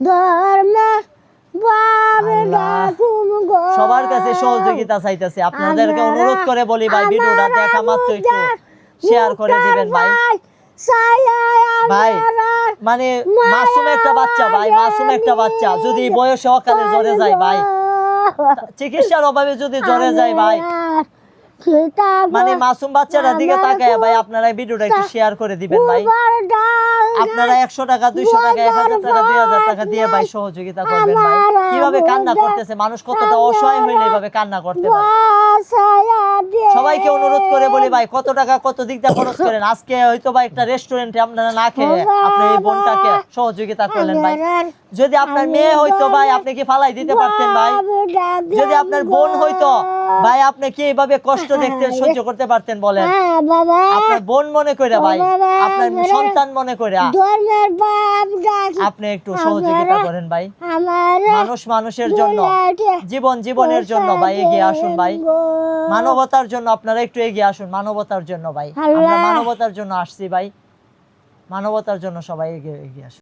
ধর্মে সবার কাছে সহযোগিতা চাইতেছি। আপনাদেরকে অনুরোধ করে বলি ভাই ভিডিওটা দেখা মাত্র একটু শেয়ার করে দিবেন ভাই। ভাই মানে মাসুম একটা বাচ্চা ভাই মাসুম একটা বাচ্চা। যদি বয়স অকালে জ্বরে যায় ভাই। চিকিৎসার অভাবে যদি জ্বরে যায় ভাই। মানে মাসুম বাচ্চাটার দিকে তাকায় ভাই আপনারা ভিডিওটা একটু শেয়ার করে দিবেন ভাই। আপনারা একশো টাকা দুইশো টাকা এক হাজার টাকা দুই হাজার টাকা দিয়ে ভাই সহযোগিতা করবেন ভাই। কীভাবে কান্না করতেছে? মানুষ কতটা অসহায় হইলে এভাবে কান্না করতে পারে? সবাইকে অনুরোধ করে বলি ভাই কত টাকা কত দিক দিয়ে খরচ করেন? আজকে হয়তো বা একটা রেস্টুরেন্টে আপনারা না খেয়ে আপনি এই বোনটাকে সহযোগিতা করলেন ভাই। যদি আপনার মেয়ে হইতো ভাই আপনি কি ফালাই দিতে পারতেন ভাই? যদি আপনার বোন হইতো ভাই আপনি কি এইভাবে কষ্ট দেখতে সহ্য করতে পারতেন বলেন? হ্যাঁ আপনার বোন মনে করে ভাই আপনার সন্তান মনে করে। আপনি একটু সহযোগিতা করেন ভাই। মানুষ মানুষের জন্য জীবন জীবনের জন্য ভাই এগিয়ে আসুন ভাই। মানবতার জন্য আপনারা একটু এগিয়ে আসুন মানবতার জন্য ভাই। আমরা মানবতার জন্য আসছি ভাই। মানবতার জন্য সবাই এগিয়ে এগিয়ে আসুন।